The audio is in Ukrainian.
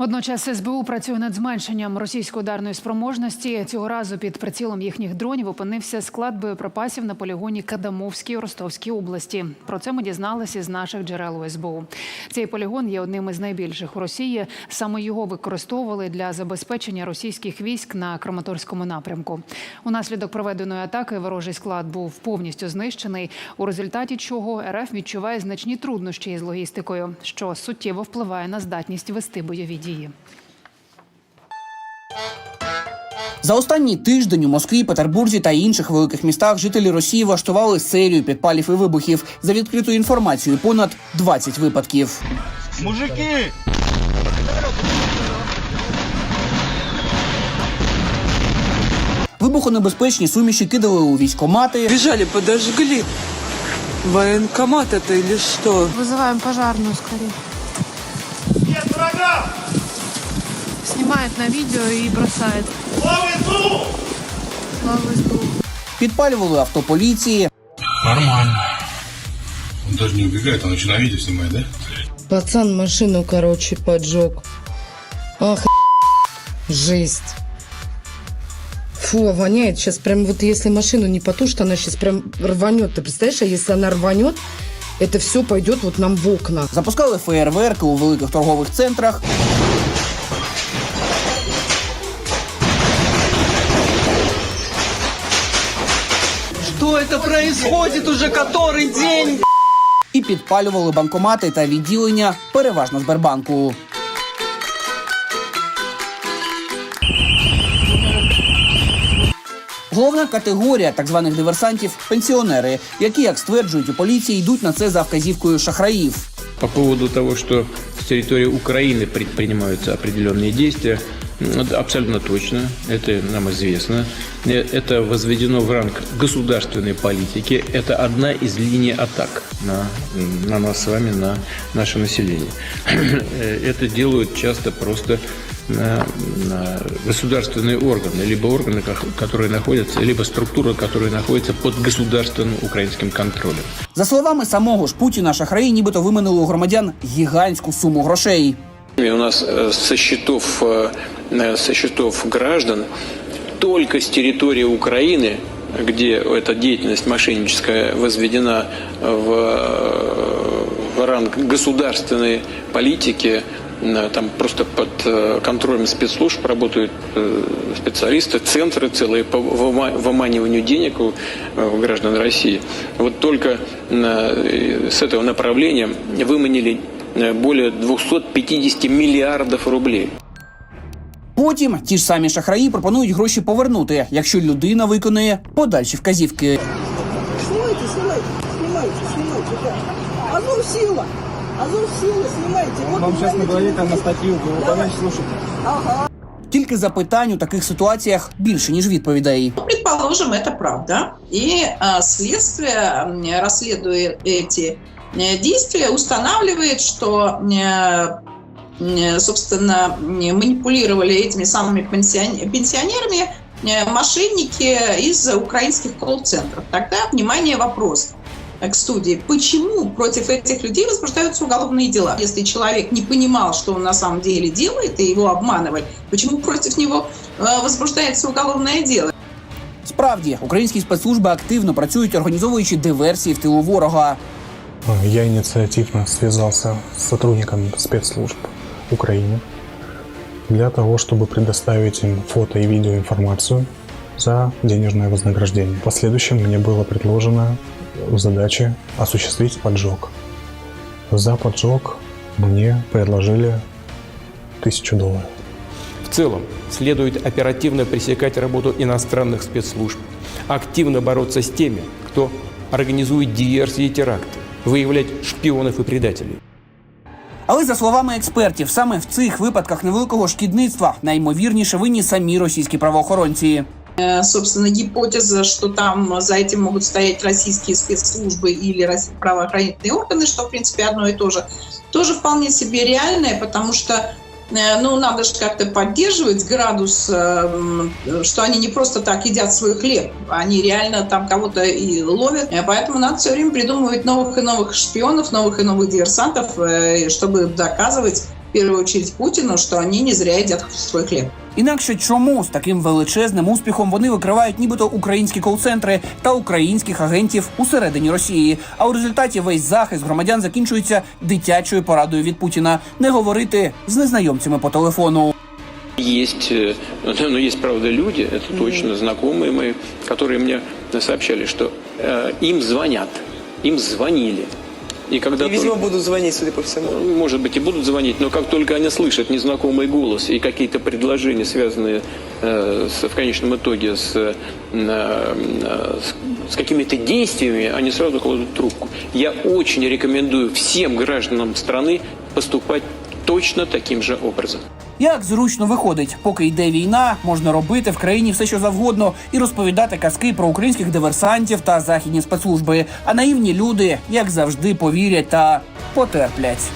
Водночас СБУ працює над зменшенням російської ударної спроможності. Цього разу під прицілом їхніх дронів опинився склад боєприпасів на полігоні Кадамовській Ростовській області. Про це ми дізналися з наших джерел СБУ. Цей полігон є одним із найбільших у Росії. Саме його використовували для забезпечення російських військ на Краматорському напрямку. Унаслідок проведеної атаки ворожий склад був повністю знищений. У результаті чого РФ відчуває значні труднощі із логістикою, що суттєво впливає на здатність вести бойові дії За останній тиждень у Москві, Петербурзі та інших великих містах жителі Росії влаштували серію підпалів і вибухів. За відкритою інформацією, понад 20 випадків. Мужики! Вибухонебезпечні суміші кидали у військомати, Бежали, подожгли. Военкомат это или что? Вызываем пожарную скорее. Снимает на видео и бросает. Слава СБУ! Слава СБУ. підпалювали авто поліції, Нормально. Он даже не убегает, он еще на видео снимает, да? Пацан машину, короче, поджег. Ах, жесть. Фу, воняет сейчас прям вот если машину не потушит, она сейчас прям рванет. Ты представляешь, а если она рванет, это все пойдет вот нам в окна. запускали феєрверки у великих торгових центрах. Это происходит уже который день? і підпалювали банкомати та відділення, переважно Сбербанку. Головна категорія так званих диверсантів пенсіонери, які, як стверджують у поліції, йдуть на це за вказівкою шахраїв. По поводу того, что с территории Украины предпринимаются определенные действия, м, это абсолютно точно, это нам известно. Э, Это возведено в ранг государственной политики. Это одна из линий атак на, м, на нас с вами, на наше население. Э, Это делают часто просто на, на государственные органы, либо органы, ко- которые находятся, либо структуры, которые находятся под государственным украинским контролем. За словами самого ж Путіна, шахраї нібито виманили у громадян гігантську суму грошей. У нас э, со счетов, э, э, со счетов граждан только с территории Украины, где эта деятельность мошенническая возведена в, э, в ранг государственной политики, э, там просто под э, контролем спецслужб работают э, специалисты, центры целые по выма- выманиванию денег у э, у граждан России. Вот только э, с этого направления выманили э, более 250 миллиардов рублей. Потім ті ж самі шахраї пропонують гроші повернути, якщо людина виконує подальші вказівки. Снимайте, снимайте, снимайте, снимайте, да. Азов сила, Азов сила, снимайте. Вот Вам сейчас знаете, наговорит там на вот- статью, вы выполняете, слушайте. Ага. Тільки запитань у таких ситуаціях більше ніж відповідей. Предположим, это правда. И а, следствие, м, расследуя эти э, действия, устанавливает, что, э, э, собственно, м, манипулировали этими самыми пенсион- пенсионерами э, мошенники из украинских колл-центров. Тогда, внимание, вопрос к студии. Почему против этих людей возбуждаются уголовные дела? Если человек не понимал, что он на самом деле делает, и его обманывали, почему против него э, возбуждается уголовное дело? Справді, українські спецслужби активно працюють, організовуючи диверсії в тилу ворога. Я инициативно связался с сотрудниками спецслужб Украины для того, чтобы предоставить им фото и видеоинформацию за денежное вознаграждение. В последующем мне было предложено в задаче осуществить поджог. За поджог мне предложили тысячу долларов. В целом, следует оперативно пресекать работу иностранных спецслужб, активно бороться с теми, кто организует диверсии и теракты, выявлять шпионов и предателей. Але за словами експертів, саме в цих випадках невеликого шкідництва найімовірніше винні самі російські правоохоронці. Э, Собственно, гипотеза, что там за этим могут стоять российские спецслужбы или правоохранительные органы, что, в принципе, одно и то же, тоже вполне себе реальное, потому что э, ну, надо же как-то поддерживать градус, э, м, что они не просто так едят свой хлеб, они реально там кого-то и ловят. Э, Поэтому надо все время придумывать новых и новых шпионов, новых и новых диверсантов, чтобы доказывать в первую очередь Путину, что они не зря едят свой хлеб. Інакше чому з таким величезним успіхом вони викривають нібито українські кол-центри та українських агентів усередині Росії? А у результаті весь захист громадян закінчується дитячою порадою від Путіна не говорити з незнайомцями по телефону. Есть, э, ну, есть, правда, люди, это точно знакомые мои, которые мне сообщали, что э, им звонят, им звонили. И когда только- будут звонить, судя по всему. Ну, Может быть, и будут звонить, но как только они слышат незнакомый голос и какие-то предложения, связанные э, с- в конечном итоге с, э, э, с, с какими-то действиями, они сразу кладут трубку. Я очень рекомендую всем гражданам страны поступать точно таким же образом. Як зручно виходить, поки йде війна, можна робити в країні все, що завгодно, і розповідати казки про українських диверсантів та західні спецслужби. А наївні люди, як завжди, повірять та потерплять.